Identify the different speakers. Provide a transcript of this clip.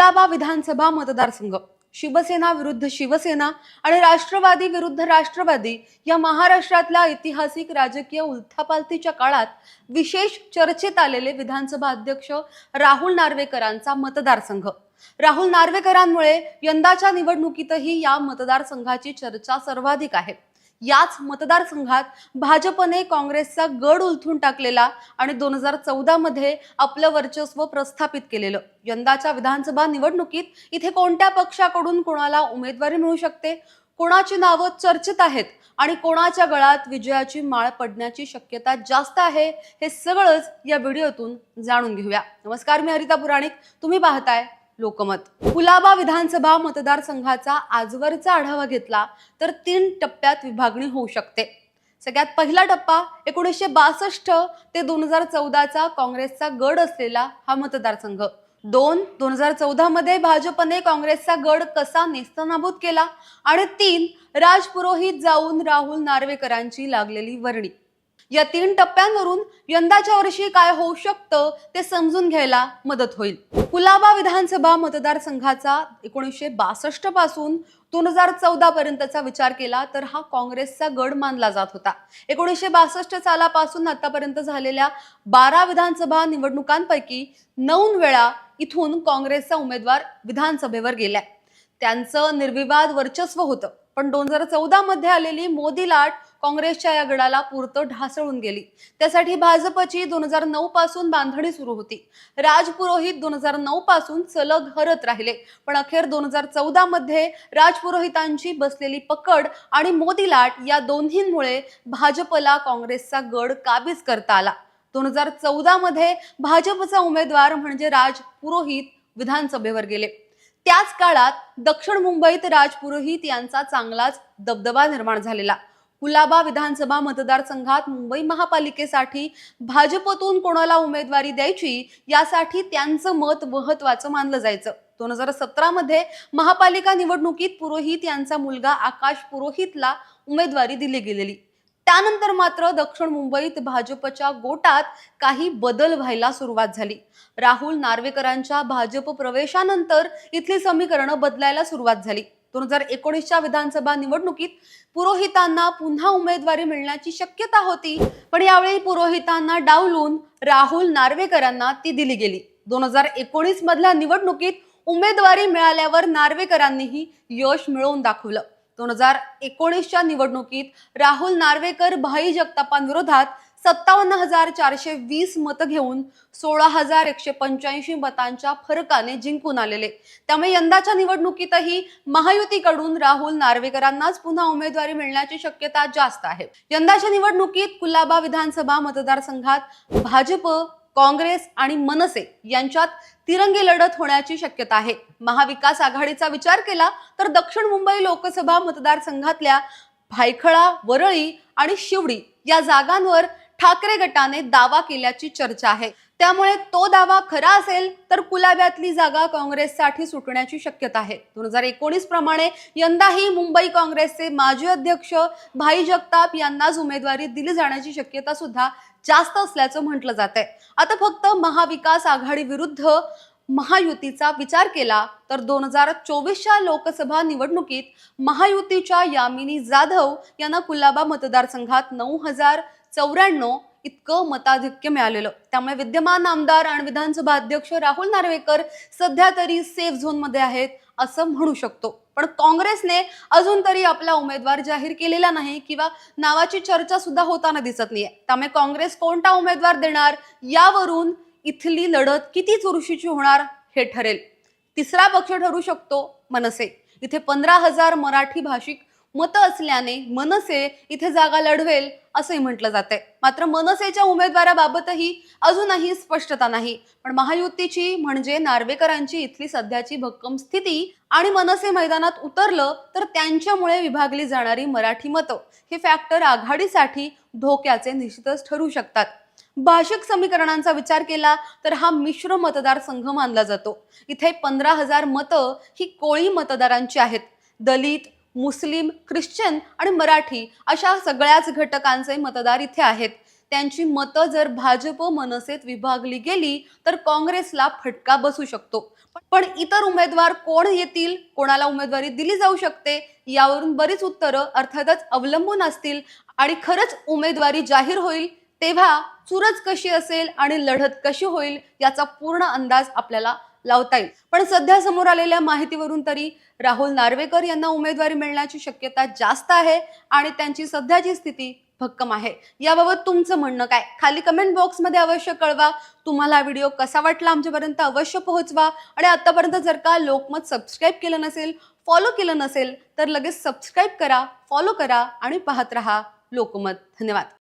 Speaker 1: कुलाबा विधानसभा मतदारसंघ. शिवसेना विरुद्ध शिवसेना आणि राष्ट्रवादी विरुद्ध राष्ट्रवादी या महाराष्ट्रातल्या ऐतिहासिक राजकीय उलथापालथीच्या काळात विशेष चर्चेत आलेले विधानसभा अध्यक्ष राहुल नार्वेकरांचा मतदारसंघ. राहुल नार्वेकरांमुळे यंदाच्या निवडणुकीतही या मतदारसंघाची चर्चा सर्वाधिक आहे. याच मतदारसंघात भाजपने काँग्रेसचा गड उलथून टाकलेला आणि दोन हजार चौदामध्ये आपलं वर्चस्व प्रस्थापित केलेलं. यंदाच्या विधानसभा निवडणुकीत इथे कोणत्या पक्षाकडून कोणाला उमेदवारी मिळू शकते? कोणाची नावं चर्चेत आहेत? आणि कोणाच्या गळात विजयाची माळ पडण्याची शक्यता जास्त आहे? हे सगळंच या व्हिडिओतून जाणून घेऊया. नमस्कार मी हरिता पुराणिक. तुम्ही पाहताय लोकमत. कुलाबा विधानसभा मतदारसंघाचा आजवरचा आढावा घेतला तर तीन टप्प्यात विभागणी होऊ शकते. सगळ्यात पहिला टप्पा एकोणीसशे बासष्ट ते दोन हजार चौदाचा काँग्रेसचा गड असलेला हा मतदारसंघ. दोन दोन हजार चौदा मध्ये भाजपने काँग्रेसचा गड कसा नेस्तनाभूत केला? आणि तीन राज पुरोहित जाऊन राहुल नार्वेकरांची लागलेली वर्णी. या तीन टप्प्यांवरून यंदाच्या वर्षी काय होऊ शकतं ते समजून घ्यायला मदत होईल. कुलाबा विधानसभा मतदारसंघाचा एकोणीसशे बासष्टपासून दोन हजार चौदा पर्यंतचा विचार केला तर हा काँग्रेसचा गड मानला जात होता. एकोणीसशे बासष्ट सालापासून आतापर्यंत झालेल्या बारा विधानसभा निवडणुकांपैकी नऊ वेळा इथून काँग्रेसचा उमेदवार विधानसभेवर गेलाय. त्यांचं निर्विवाद वर्चस्व होतं. पण दोन हजार चौदा मध्ये आलेली मोदी लाट काँग्रेसच्या या गडाला पुरतं ढासळून गेली. त्यासाठी भाजपची दोन हजार नऊ पासून बांधणी सुरू होती. राज पुरोहित दोन हजार नऊ पासून सलग हरत राहिले. पण अखेर दोन हजार चौदा मध्ये राजपुरोहितांची बसलेली पकड आणि मोदी लाट या दोन्हींमुळे भाजपला काँग्रेसचा गड काबीज करता आला. दोन हजार चौदा मध्ये भाजपचा उमेदवार म्हणजे राज पुरोहित विधानसभेवर गेले. त्याच काळात दक्षिण मुंबईत राज पुरोहित यांचा चांगलाच दबदबा निर्माण झालेला. कुलाबा विधानसभा मतदारसंघात मुंबई महापालिकेसाठी भाजपतून कोणाला उमेदवारी द्यायची यासाठी त्यांचं मत महत्वाचं मानलं जायचं. दोन हजार सतरामध्ये महापालिका निवडणुकीत पुरोहित यांचा मुलगा आकाश पुरोहितला उमेदवारी दिली गेलेली. त्यानंतर मात्र दक्षिण मुंबईत भाजपच्या गोटात काही बदल व्हायला सुरुवात झाली. राहुल नार्वेकरांच्या भाजप प्रवेशानंतर इथली समीकरणं बदलायला सुरुवात झाली. दोन हजार एकोणीसच्या विधानसभा निवडणुकीत पुरोहितांना पुन्हा उमेदवारी मिळण्याची शक्यता होती पण यावेळी पुरोहितांना डावलून राहुल नार्वेकरांना ती दिली गेली. दोन हजार एकोणीस मधल्या निवडणुकीत उमेदवारी मिळाल्यावर नार्वेकरांनीही यश मिळवून दाखवलं. दोन हजार एकोणीसच्या निवडणुकीत राहुल नार्वेकर भाई जगतापांविरोधात सत्तावन्न हजार चारशे वीस मतं घेऊन सोळा हजार एकशे पंच्याऐंशी मतांच्या फरकाने जिंकून आलेले. त्यामुळे यंदाच्या निवडणुकीतही महायुतीकडून राहुल नार्वेकरांनाच पुन्हा उमेदवारी मिळण्याची शक्यता जास्त आहे. यंदाच्या निवडणुकीत कुलाबा विधानसभा मतदारसंघात भाजप काँग्रेस आणि मनसे यांच्यात तिरंगी लढत होण्याची शक्यता आहे. महाविकास आघाडीचा विचार केला तर दक्षिण मुंबई लोकसभा मतदारसंघातल्या भायखळा वरळी आणि शिवडी या जागांवर ठाकरे गटाने दावा केल्याची चर्चा आहे. त्यामुळे तो दावा खरा असेल तर कुलाब्यातली जागा काँग्रेससाठी सुटण्याची शक्यता आहे. दोन हजार एकोणीस प्रमाणे यंदाही मुंबई काँग्रेसचे माजी अध्यक्ष भाई जगताप यांनाच उमेदवारी दिली जाण्याची शक्यता सुद्धा जास्त असल्याचं म्हटलं जात आहे. आता फक्त महाविकास आघाडी विरुद्ध महायुतीचा विचार केला तर दोन हजार चोवीसच्या लोकसभा निवडणुकीत महायुतीच्या यामिनी जाधव यांना कुलाबा मतदारसंघात नऊ हजार चौऱ्याण्णव इतकं मताधिक्य मिळालेलं. त्यामुळे विद्यमान आमदार आणि विधानसभा अध्यक्ष राहुल नार्वेकर सध्या तरी सेफ झोनमध्ये आहेत असं म्हणू शकतो. पण काँग्रेसने अजून तरी आपला उमेदवार जाहीर केलेला नाही किंवा नावाची चर्चा सुद्धा होताना दिसत नाहीये. त्यामुळे काँग्रेस कोणता उमेदवार देणार? यावरून इथली लढत किती चुरशीची होणार हे ठरेल. तिसरा पक्ष ठरू शकतो मनसे. इथे पंधरा हजार मराठी भाषिक मतं असल्याने मनसे इथे जागा लढवेल असंही म्हटलं जाते मात्र मनसेच्या उमेदवाराबाबतही अजूनही स्पष्टता नाही. पण महायुतीची म्हणजे नार्वेकरांची इथली सध्याची भक्कम स्थिती आणि मनसे मैदानात उतरलं तर त्यांच्यामुळे विभागली जाणारी मराठी मतं हे फॅक्टर आघाडीसाठी धोक्याचे निश्चितच ठरू शकतात. भाषिक समीकरणांचा विचार केला तर हा मिश्र मतदारसंघ मानला जातो. इथे पंधरा हजार मतं ही कोळी मतदारांची आहेत. दलित मुस्लिम ख्रिश्चन आणि मराठी अशा सगळ्याच घटकांचे मतदार इथे आहेत. त्यांची मतं जर भाजप मनसेत विभागली गेली तर काँग्रेसला फटका बसू शकतो. पण इतर उमेदवार कोण येतील कोणाला उमेदवारी दिली जाऊ शकते यावरून बरीच उत्तरं अर्थातच अवलंबून असतील आणि खरंच उमेदवारी जाहीर होईल तेव्हा चुरच कशी असेल आणि लढत कशी होईल याचा पूर्ण अंदाज आपल्याला लावता येईल. पण सध्या समोर आलेल्या माहितीवरून तरी राहुल नार्वेकर यांना उमेदवारी मिळण्याची शक्यता जास्त आहे आणि त्यांची सध्याची स्थिती भक्कम आहे. याबाबत तुमचं म्हणणं काय? खाली कमेंट बॉक्समध्ये अवश्य कळवा. तुम्हाला हा व्हिडिओ कसा वाटला आमच्यापर्यंत अवश्य पोहोचवा. आणि आतापर्यंत जर का लोकमत सबस्क्राईब केलं नसेल फॉलो केलं नसेल तर लगेच सबस्क्राईब करा फॉलो करा आणि पाहत रहा लोकमत. धन्यवाद.